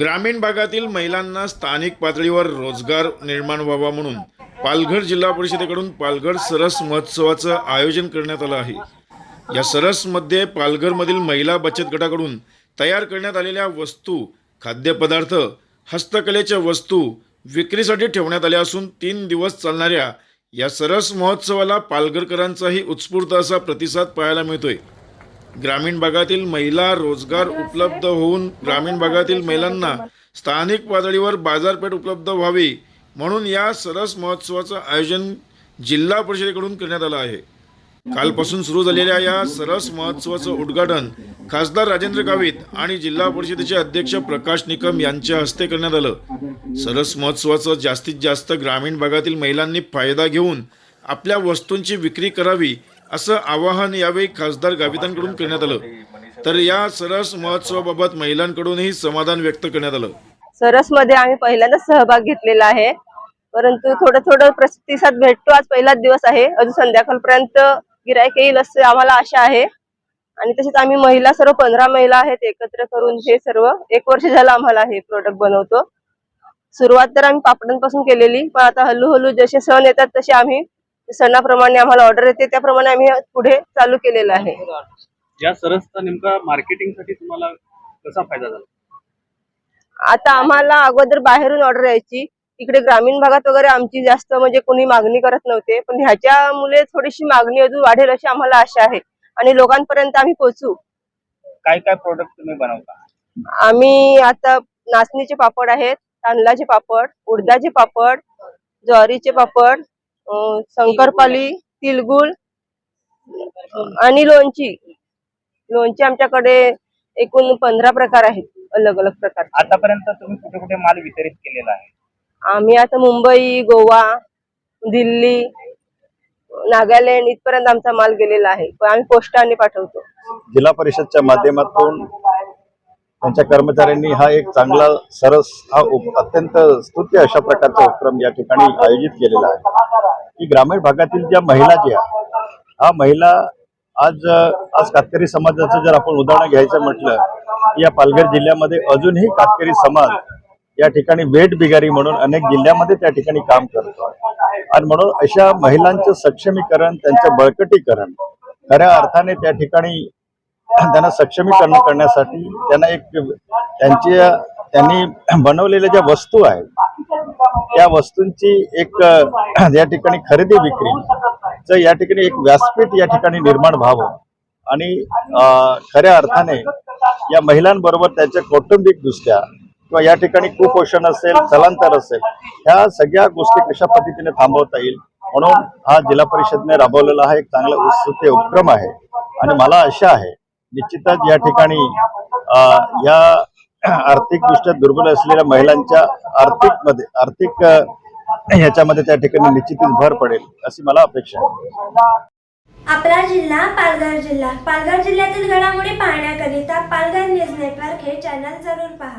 ग्रामीण भागातील महिलांना स्थानिक पातळीवर रोजगार निर्माण व्हावा म्हणून पालघर जिल्हा परिषदेकडून पालघर सरस महोत्सवाचं आयोजन करण्यात आलं आहे. या सरसमध्ये पालघरमधील महिला बचत गटाकडून तयार करण्यात आलेल्या वस्तू खाद्यपदार्थ हस्तकलेच्या वस्तू विक्रीसाठी ठेवण्यात आल्या असून तीन दिवस चालणाऱ्या या सरस महोत्सवाला पालघरकरांचाही उत्स्फूर्त असा प्रतिसाद पाहायला मिळतोय. ग्रामीण भागातील महिला रोजगार उपलब्ध होऊन ग्रामीण भागातील महिलांना स्थानिक पातळीवर बाजारपेठ उपलब्ध व्हावी म्हणून या सरस महोत्सवाचं आयोजन जिल्हा परिषदेकडून करण्यात आलं आहे. कालपासून सुरू झालेल्या या सरस महोत्सवाचं उद्घाटन खासदार राजेंद्र गावित आणि जिल्हा परिषदेचे अध्यक्ष प्रकाश निकम यांच्या हस्ते करण्यात आलं. सरस महोत्सवाचं जास्तीत जास्त ग्रामीण भागातील महिलांनी फायदा घेऊन आपल्या वस्तूंची विक्री करावी असं आवाहन यावेळी खासदार गावितांकडून करण्यात आलं. तर या सरस महोत्सवाबाबत महिलांकडूनही समाधान व्यक्त करण्यात आलं. सरसमध्ये आम्ही पहिल्यांदाच सहभाग घेतलेला आहे. परंतु थोडं थोडं प्रतिसाद भेटतो. आज पहिलाच दिवस आहे. अजून संध्याकाळपर्यंत गिरायक येईल असं आम्हाला आशा आहे. आणि तसेच आम्ही महिला सर्व पंधरा महिला आहेत एकत्र करून हे सर्व एक वर्ष झालं आम्हाला हे प्रोडक्ट बनवतो. सुरुवात तर आम्ही पापडांपासून केलेली. पण आता हळूहळू जसे सण येतात तसे आम्ही सणाप्रमाणे आम्हाला ऑर्डर येते. त्याप्रमाणे आम्ही पुढे चालू केलेलं आहे. या सरसचा नेमका मार्केटिंगसाठी तुम्हाला कसा फायदा झाला? आता आम्हाला अगोदर बाहेरून ऑर्डर यायची. इकडे ग्रामीण भागात वगैरे आमची जास्त म्हणजे कोणी मागणी करत नव्हते. पण ह्याच्यामुळे थोडीशी मागणी अजून वाढेल अशी आम्हाला आशा आहे. आणि लोकांपर्यंत आम्ही पोहोचू. काय काय प्रोडक्ट तुम्ही बनवता? आम्ही आता नाचणीचे पापड आहेत तांदळाचे पापड उडदाचे पापड ज्वारीचे पापड शंकरपाली तिलगुळ आणि लोणची. लोणची आमच्याकडे एकूण पंधरा प्रकार आहेत अलग अलग प्रकार. आतापर्यंत तुम्ही कुठे कुठे माल वितरित केलेला आहे? आम्ही आता मुंबई गोवा दिल्ली नागालँड इथपर्यंत आमचा माल गेलेला आहे. पण आम्ही पोस्टाने पाठवतो. जिल्हा परिषदच्या माध्यमातून त्यांच्या कर्मचाऱ्यांनी हा एक चांगला सरस हा उप- अत्यंत स्तुत्य अशा प्रकारचा उपक्रम या ठिकाणी आयोजित केलेला आहे. की ग्रामीण भागातील ज्या महिला ज्या हा महिला आज आज कातकरी समाजाचं जर आपण उदाहरण घ्यायचं म्हटलं की या पालघर जिल्ह्यामध्ये अजूनही कातकरी समाज या ठिकाणी वेट बिगारी म्हणून अनेक जिल्ह्यामध्ये त्या ठिकाणी काम करतो आणि म्हणून अशा महिलांचं सक्षमीकरण त्यांचं बळकटीकरण खऱ्या अर्थाने त्या ठिकाणी त्यांना सक्षमीकरण करण्यासाठी त्यांना एक त्यांच्या त्यांनी बनवलेल्या ज्या वस्तू आहेत त्या वस्तूंची एक या ठिकाणी खरेदी विक्री. च या ठिकाणी एक व्यासपीठ या ठिकाणी निर्माण व्हावं. आणि खऱ्या अर्थाने या महिलांबरोबर त्यांच्या कौटुंबिक दृष्ट्या किंवा या ठिकाणी कुपोषण असेल स्थलांतर असेल ह्या सगळ्या गोष्टी कशा पद्धतीने थांबवता येईल? म्हणून हा जिल्हा परिषदने राबवलेला हा एक चांगला उत्सुक उपक्रम आहे. आणि मला आशा आहे निश्चितच या ठिकाणी या आर्थिकदृष्ट्या दुर्बल असलेल्या महिलांच्या आर्थिकमध्ये आर्थिक ह्याच्यामध्ये त्या ठिकाणी निश्चितच भर पडेल अशी मला अपेक्षा आहे. आपला जिल्हा पालघर जिल्हा. पालघर जिल्ह्यातील घडामोडी पाहण्याकरिता पालघर न्यूज नेटवर्क हे चॅनल जरूर पहा.